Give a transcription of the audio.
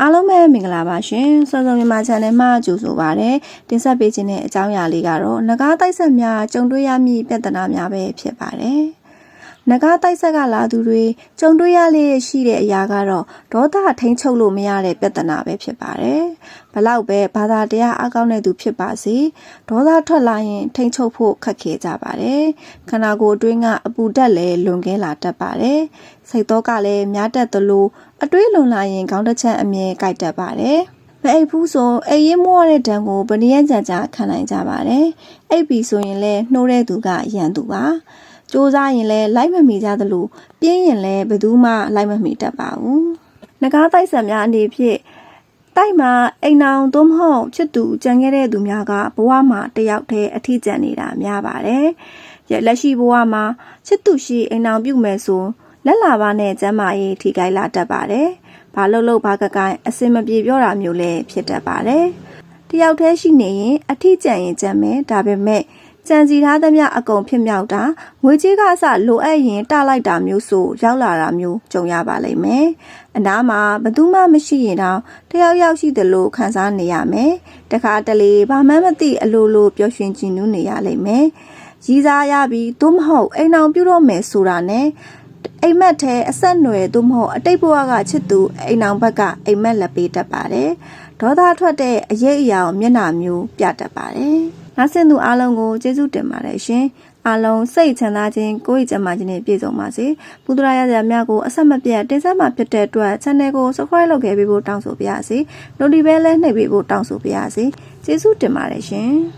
အားလုံးပဲမင်္ဂလာပါရှင်စောစောမြန်မာ channel မှာကြိုဆိုပါရစေတင်ဆက်ပေးခြင်းတဲ့အကြောင်းအရာလေးကတော့ငကားတိုက်ဆက်များကြုံတွေ့ရမည့်ပြဿနာများပဲဖြစ်ပါတယ် ငကားတိုက်ဆက်ကလာသူတွေကြုံတွေ့ရလေရှိတဲ့အရာကတော့ဒေါသထိန်ချုပ်လို့မရတဲ့ပြဿနာပဲဖြစ်ပါတယ်ဘလောက်ပဲဘာသာတရားအကောင်းတဲ့သူဖြစ်ပါစေဒေါသထွက်လာရင်ထိန်ချုပ်ဖို့ခက်ခဲကြပါတယ်ခန္ဓာကိုယ်အတွင်းကအပူဓာတ်လည်းလွန်ကဲလာတတ်ပါတယ်စိတ်တော့ကလည်းများတတ်သလိုအတွေးလွန်လာရင်ခေါင်းတစ်ချက်အမြဲကြိုက်တတ်ပါတယ်မအိပ်ဘူးဆိုအိပ်ရင်မောရတဲ့တံကိုဘယ်နည်းကြကြခံနိုင်ကြပါတယ်အိပ်ပြီဆိုရင်လည်းနှိုးတဲ့သူကရန်သူပါ စူးစမ်းရင်လည်းလိုက်မမီကြသလိုပြင်းရင်လည်းဘယ်သူမှလိုက်မမီတတ်ပါဘူးငကားတိုက်ဆံများအနေဖြင့်တိုက်မှာအိမ်အောင်သို့မဟုတ်ချစ်သူကြံခဲ့တဲ့သူများကဘဝမှာတယောက်တည်းအထီးကျန်နေတာများပါတယ်။ရလက်ရှိဘဝမှာချစ်သူရှိအိမ်အောင်ပြုမယ်ဆိုလက်လာပါနဲ့ကျမ်းမာရေးထိခိုက်လာတတ်ပါတယ်။ဘာလို့လို့ဘာကကိုင်းအစင်မပြေပြောတာမျိုးလည်းဖြစ်တတ်ပါတယ်။တယောက်တည်းရှိနေရင်အထီးကျန်ရင်ကျန်မယ်ဒါပေမဲ့ ကြံစီထားသမျှအကုန်ဖြစ်မြောက်တာငွေကြီးကအစလိုအပ်ရင်တလိုက်တာမျိုးဆိုရောက်လာတာမျိုးကြုံရပါလိမ့်မယ်။အနားမှာဘသူမှမရှိရင်တော့တယောက်ယောက်ရှိသလိုခံစားနေရမယ်။တခါတလေဘာမှမသိအလိုလိုပျော်ရွှင်ကြည်နူးနေရလိမ့်မယ်။ရည်စားရပြီးသို့မဟုတ်အိမ်အောင်ပြုတော့မယ်ဆိုတာနဲ့အိမ်မက်ထဲအဆက်နွယ်သို့မဟုတ်အတိတ်ဘဝကချစ်သူအိမ်အောင်ဘက်ကအိမ်မက်လက်ပေးတတ်ပါတယ်။ဒေါသထွက်တဲ့အရေးအရာကိုမျက်နှာမျိုးပြတတ်ပါတယ်။ နောက်ဆင်သူအားလုံးကိုကျေးဇူးတင်ပါတယ်ရှင်။အားလုံးစိတ်ချမ်းသာခြင်းကိုယ်ရည်ကျန်းမာခြင်းနဲ့ပြည့်စုံပါစေ။ပူတရာရရများကိုအဆက်မပြတ်တင်ဆက်မှာဖြစ်တဲ့အတွက် channel ကို subscribe လုပ်ခဲ့ပေးဖို့တောင်းဆိုပါရစေ။ notification လည်းနှိပ်ပေးဖို့တောင်းဆိုပါရစေ။ကျေးဇူးတင်ပါတယ်ရှင်။